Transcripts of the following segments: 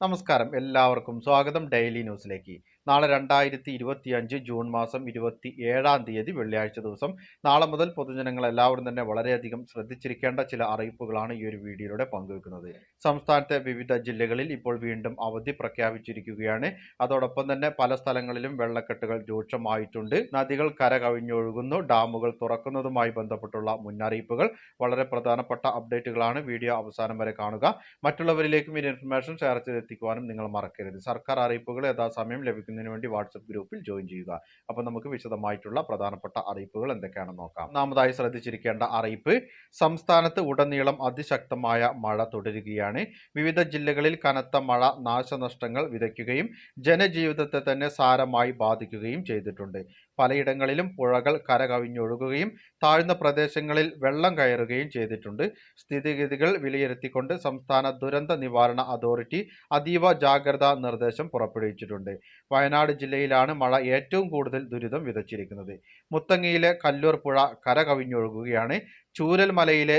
നമസ്കാരം. എല്ലാവർക്കും സ്വാഗതം ഡെയിലി ന്യൂസിലേക്ക്. നാളെ രണ്ടായിരത്തി ഇരുപത്തി അഞ്ച് ജൂൺ മാസം ഇരുപത്തി ഏഴാം തീയതി വെള്ളിയാഴ്ച ദിവസം. നാളെ മുതൽ പൊതുജനങ്ങൾ എല്ലാവരും തന്നെ വളരെയധികം ശ്രദ്ധിച്ചിരിക്കേണ്ട ചില അറിയിപ്പുകളാണ് ഈ ഒരു വീഡിയോയിലൂടെ പങ്കുവെക്കുന്നത്. സംസ്ഥാനത്തെ വിവിധ ജില്ലകളിൽ ഇപ്പോൾ വീണ്ടും അവധി പ്രഖ്യാപിച്ചിരിക്കുകയാണ്. അതോടൊപ്പം തന്നെ പല സ്ഥലങ്ങളിലും വെള്ളക്കെട്ടുകൾ രൂക്ഷമായിട്ടുണ്ട്. നദികൾ കര കവിഞ്ഞൊഴുകുന്നു ഡാമുകൾ തുറക്കുന്നതുമായി ബന്ധപ്പെട്ടുള്ള മുന്നറിയിപ്പുകൾ. വളരെ പ്രധാനപ്പെട്ട അപ്ഡേറ്റുകളാണ് വീഡിയോ അവസാനം വരെ കാണുക. മറ്റുള്ളവരിലേക്കും ഇൻഫർമേഷൻ ഷെയർ ചെയ്തെത്തിക്കുവാനും നിങ്ങൾ മറക്കരുത്. സർക്കാർ അറിയിപ്പുകൾ യഥാസമയം ലഭിക്കുന്നതിന് വേണ്ടി വാട്സപ്പ് ഗ്രൂപ്പിൽ ജോയിൻ ചെയ്യുക. അപ്പോൾ നമുക്ക് വിശദമായിട്ടുള്ള പ്രധാനപ്പെട്ട അറിയിപ്പുകൾ എന്തൊക്കെയാണെന്ന് നോക്കാം. ഒന്നാമതായി ശ്രദ്ധിച്ചിരിക്കേണ്ട അറിയിപ്പ് സംസ്ഥാനത്ത് ഉടനീളം അതിശക്തമായ മഴ തുടരുകയാണ്. വിവിധ ജില്ലകളിൽ കനത്ത മഴ നാശനഷ്ടങ്ങൾ വിതയ്ക്കുകയും ജനജീവിതത്തെ തന്നെ സാരമായി ബാധിക്കുകയും ചെയ്തിട്ടുണ്ട്. പലയിടങ്ങളിലും പുഴകൾ കരകവിഞ്ഞൊഴുകുകയും താഴ്ന്ന പ്രദേശങ്ങളിൽ വെള്ളം കയറുകയും ചെയ്തിട്ടുണ്ട്. സ്ഥിതിഗതികൾ വിലയിരുത്തിക്കൊണ്ട് സംസ്ഥാന ദുരന്ത നിവാരണ അതോറിറ്റി അതീവ ജാഗ്രതാ നിർദ്ദേശം പുറപ്പെടുവിച്ചിട്ടുണ്ട്. വയനാട് ജില്ലയിലാണ് മഴ ഏറ്റവും കൂടുതൽ ദുരിതം വിതച്ചിരിക്കുന്നത്. മുത്തങ്ങയിലെ കല്ലൂർ പുഴ കരകവിഞ്ഞൊഴുകുകയാണ്. ചൂരൽമലയിലെ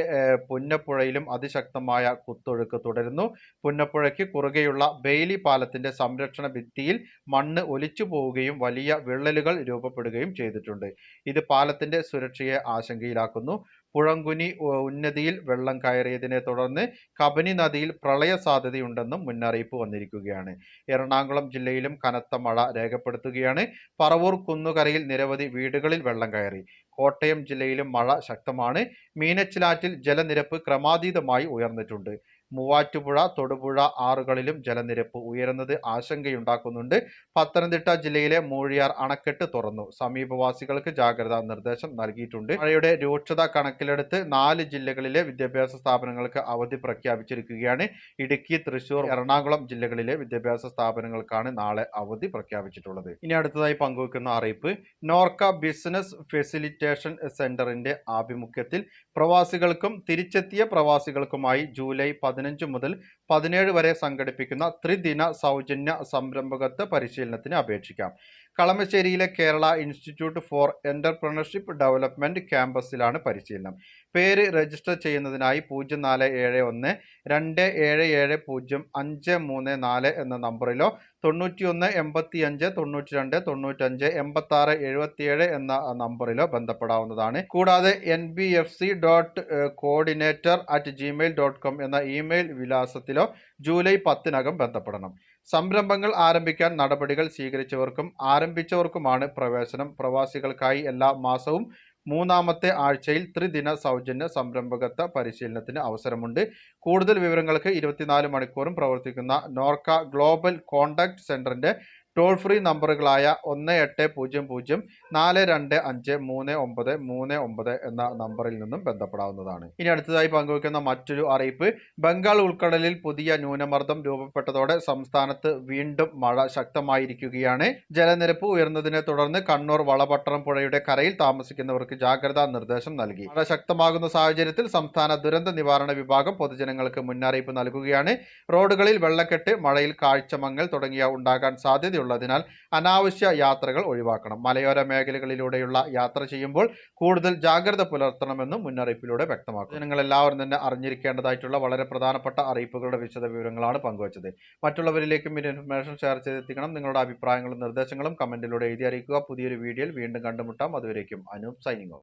പുന്നപ്പുഴയിലും അതിശക്തമായ കുത്തൊഴുക്ക് തുടരുന്നു. പുന്നപ്പുഴയ്ക്ക് കുറുകെയുള്ള ബെയിലി പാലത്തിന്റെ സംരക്ഷണ ഭിത്തിയിൽ മണ്ണ് ഒലിച്ചു പോവുകയും വലിയ വിള്ളലുകൾ രൂപപ്പെടുകയും ചെയ്തിട്ടുണ്ട്. ഇത് പാലത്തിന്റെ സുരക്ഷയെ ആശങ്കയിലാക്കുന്നു. പുഴങ്കുനി ഉന്നതിയിൽ വെള്ളം കയറിയതിനെ തുടർന്ന് കബനി നദിയിൽ പ്രളയ സാധ്യതയുണ്ടെന്നും മുന്നറിയിപ്പ് വന്നിരിക്കുകയാണ്. എറണാകുളം ജില്ലയിലും കനത്ത മഴ രേഖപ്പെടുത്തുകയാണ്. പറവൂർ കുന്നുകരയിൽ നിരവധി വീടുകളിൽ വെള്ളം കയറി. കോട്ടയം ജില്ലയിലും മഴ ശക്തമാണ്. മീനച്ചിലാറ്റിൽ ജലനിരപ്പ് ക്രമാതീതമായി ഉയർന്നിട്ടുണ്ട്. മൂവാറ്റുപുഴ തൊടുപുഴ ആറുകളിലും ജലനിരപ്പ് ഉയരുന്നത് ആശങ്കയുണ്ടാക്കുന്നുണ്ട്. പത്തനംതിട്ട ജില്ലയിലെ മൂഴിയാർ അണക്കെട്ട് തുറന്നു. സമീപവാസികൾക്ക് ജാഗ്രതാ നിർദ്ദേശം നൽകിയിട്ടുണ്ട്. മഴയുടെ രൂക്ഷത കണക്കിലെടുത്ത് നാല് ജില്ലകളിലെ വിദ്യാഭ്യാസ സ്ഥാപനങ്ങൾക്ക് അവധി പ്രഖ്യാപിച്ചിരിക്കുകയാണ്. ഇടുക്കി തൃശൂർ എറണാകുളം ജില്ലകളിലെ വിദ്യാഭ്യാസ സ്ഥാപനങ്ങൾക്കാണ് നാളെ അവധി പ്രഖ്യാപിച്ചിട്ടുള്ളത്. ഇനി അടുത്തതായി പങ്കുവെക്കുന്ന അറിയിപ്പ്. നോർക്ക ബിസിനസ് ഫെസിലിറ്റേഷൻ സെന്ററിന്റെ ആഭിമുഖ്യത്തിൽ പ്രവാസികൾക്കും തിരിച്ചെത്തിയ പ്രവാസികൾക്കുമായി ജൂലൈ പതിനഞ്ച് മുതൽ പതിനേഴ് വരെ സംഘടിപ്പിക്കുന്ന ത്രിദിന സൗജന്യ സംരംഭകത്വ പരിശീലനത്തിന് അപേക്ഷിക്കാം. കളമശ്ശേരിയിലെ Kerala Institute for Entrepreneurship Development ക്യാമ്പസിലാണ് പരിശീലനം. പേര് രജിസ്റ്റർ ചെയ്യുന്നതിനായി പൂജ്യം നാല് ഏഴ് ഒന്ന് രണ്ട് ഏഴ് ഏഴ് പൂജ്യം അഞ്ച് മൂന്ന് നാല് എന്ന നമ്പറിലോ തൊണ്ണൂറ്റിയൊന്ന് എൺപത്തി അഞ്ച് തൊണ്ണൂറ്റി രണ്ട് തൊണ്ണൂറ്റഞ്ച് എൺപത്തി ആറ് എഴുപത്തിയേഴ് എന്ന നമ്പറിലോ ബന്ധപ്പെടാവുന്നതാണ്. കൂടാതെ N B F C dot coordinator at Gmail dot com എന്ന ഇമെയിൽ വിലാസത്തിലോ ജൂലൈ പത്തിനകം ബന്ധപ്പെടണം. സംരംഭങ്ങൾ ആരംഭിക്കാൻ നടപടികൾ സ്വീകരിച്ചവർക്കും ആരംഭിച്ചവർക്കുമാണ് പ്രവേശനം. പ്രവാസികൾക്കായി എല്ലാ മാസവും മൂന്നാമത്തെ ആഴ്ചയിൽ ത്രിദിന സൗജന്യ സംരംഭകത്വ പരിശീലനത്തിന് അവസരമുണ്ട്. കൂടുതൽ വിവരങ്ങൾക്ക് ഇരുപത്തിനാല് മണിക്കൂറും പ്രവർത്തിക്കുന്ന നോർക്ക ഗ്ലോബൽ കോണ്ടാക്ട് സെന്ററിന്റെ ടോൾ ഫ്രീ നമ്പറുകളായ ഒന്ന് എട്ട് പൂജ്യം പൂജ്യം നാല് രണ്ട് അഞ്ച് മൂന്ന് ഒമ്പത് മൂന്ന് ഒമ്പത് എന്ന നമ്പറിൽ നിന്നും ബന്ധപ്പെടാവുന്നതാണ്. ഇനി അടുത്തതായി പങ്കുവയ്ക്കുന്ന മറ്റൊരു അറിയിപ്പ് ബംഗാൾ ഉൾക്കടലിൽ പുതിയ ന്യൂനമർദ്ദം രൂപപ്പെട്ടതോടെ സംസ്ഥാനത്ത് വീണ്ടും മഴ ശക്തമായിരിക്കുകയാണ്. ജലനിരപ്പ് ഉയർന്നതിനെ തുടർന്ന് കണ്ണൂർ വളപട്ടണം പുഴയുടെ കരയിൽ താമസിക്കുന്നവർക്ക് ജാഗ്രതാ നിർദ്ദേശം നൽകി. മഴ ശക്തമാകുന്ന സാഹചര്യത്തിൽ സംസ്ഥാന ദുരന്ത നിവാരണ വിഭാഗം പൊതുജനങ്ങൾക്ക് മുന്നറിയിപ്പ് നൽകുകയാണ്. റോഡുകളിൽ വെള്ളക്കെട്ട് മഴയിൽ കാഴ്ചമങ്ങൽ തുടങ്ങിയ ഉണ്ടാകാൻ സാധ്യത ഉള്ളതിനാൽ അനാവശ്യ യാത്രകൾ ഒഴിവാക്കണം. മലയോര മേഖലകളിലൂടെയുള്ള യാത്ര ചെയ്യുമ്പോൾ കൂടുതൽ ജാഗ്രത പുലർത്തണമെന്നും മുന്നറിയിപ്പിലൂടെ വ്യക്തമാക്കും ജനങ്ങൾ എല്ലാവരും തന്നെ അറിഞ്ഞിരിക്കേണ്ടതായിട്ടുള്ള വളരെ പ്രധാനപ്പെട്ട അറിയിപ്പുകളുടെ വിശദ വിവരങ്ങളാണ് പങ്കുവച്ചത്. മറ്റുള്ളവരിലേക്കും ഈ ഇൻഫർമേഷൻ ഷെയർ ചെയ്തെത്തിക്കണം. നിങ്ങളുടെ അഭിപ്രായങ്ങളും നിർദ്ദേശങ്ങളും കമന്റിലൂടെ എഴുതി അറിയിക്കുക. പുതിയൊരു വീഡിയോയിൽ വീണ്ടും കണ്ടുമുട്ടാം. അതുവരേക്കും അനൂപ് സൈനിങ്